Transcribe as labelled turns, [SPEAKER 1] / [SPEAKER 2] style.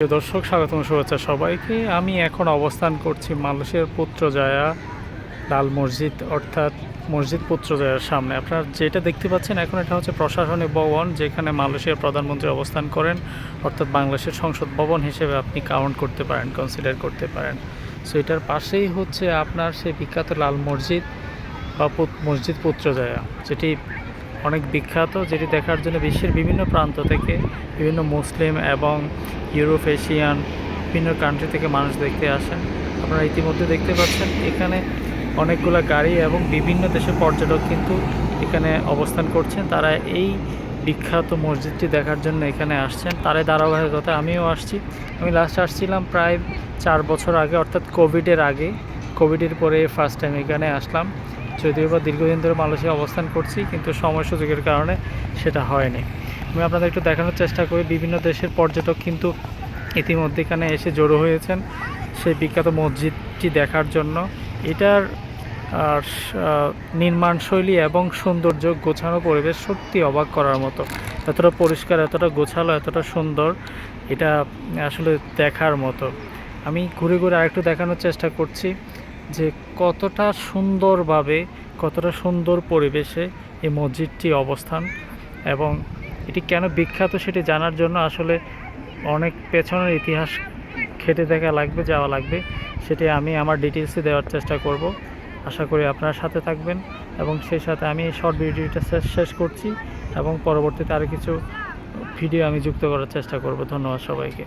[SPEAKER 1] দর্শক, স্বাগতম শুভেচ্ছা সবাইকে। আমি এখন অবস্থান করছি মালয়েশিয়ার পুত্রজয়া লাল মসজিদ, অর্থাৎ মসজিদ পুত্রজয়ার সামনে। আপনারা যেটা দেখতে পাচ্ছেন, এখন এটা হচ্ছে প্রশাসনিক ভবন, যেখানে মালয়েশিয়ার প্রধানমন্ত্রী অবস্থান করেন, অর্থাৎ বাংলাদেশের সংসদ ভবন হিসেবে আপনি কাউন্ট করতে পারেন কনসিডার করতে পারেন। সো এটার পাশেই হচ্ছে আপনার সেই বিখ্যাত লাল মসজিদ বা মসজিদ পুত্রজয়া যেটি অনেক বিখ্যাত, যেটি দেখার জন্য বিশ্বের বিভিন্ন প্রান্ত থেকে বিভিন্ন মুসলিম এবং ইউরোপ, এশিয়ান, বিভিন্ন কান্ট্রি থেকে মানুষ দেখতে আসেন। আপনারা ইতিমধ্যে দেখতে পাচ্ছেন, এখানে অনেকগুলো গাড়ি এবং বিভিন্ন দেশের পর্যটক কিন্তু এখানে অবস্থান করছেন। তারা এই বিখ্যাত মসজিদটি দেখার জন্য এখানে আসছেন। তারাই ধারাবাহিকতা আমিও আসছি। আমি লাস্ট আসছিলাম প্রায় চার বছর আগে, অর্থাৎ কোভিডের আগে। কোভিডের পরে ফার্স্ট টাইম এখানে আসলাম। যদিও বা দীর্ঘদিন ধরে মালয়েশিয়া অবস্থান করছি কিন্তু সময় সুযোগের কারণে সেটা হয়নি। আমি আপনাদের একটু দেখানোর চেষ্টা করি বিভিন্ন দেশের পর্যটক কিন্তু ইতিমধ্যে এখানে এসে জড়ো হয়েছেন সেই বিখ্যাত মসজিদটি দেখার জন্য। এটার আর আহ, নির্মাণ শৈলী এবং সৌন্দর্য গোছানো পরিবেশ সত্যি অবাক করার মতো। এতটা পরিষ্কার এতটা গোছালো এতটা সুন্দর এটা আসলে দেখার মতো। আমি ঘুরে ঘুরে আরেকটু দেখানোর চেষ্টা করছি। যে কতটা সুন্দরভাবে, কতটা সুন্দর পরিবেশে এই মসজিদটি অবস্থান এবং এটি কেন বিখ্যাত সেটি জানার জন্য আসলে অনেক পেছনের ইতিহাস খেটে দেখা লাগবে, যাওয়া লাগবে। সেটি আমি আমার ডিটেলসে দেওয়ার চেষ্টা করব। আশা করি আপনার সাথে থাকবেন এবং সেই সাথে আমি এই শর্ট ভিডিওটা শেষ শেষ করছি এবং পরবর্তীতে আরও কিছু ভিডিও আমি যুক্ত করার চেষ্টা করব। ধন্যবাদ সবাইকে।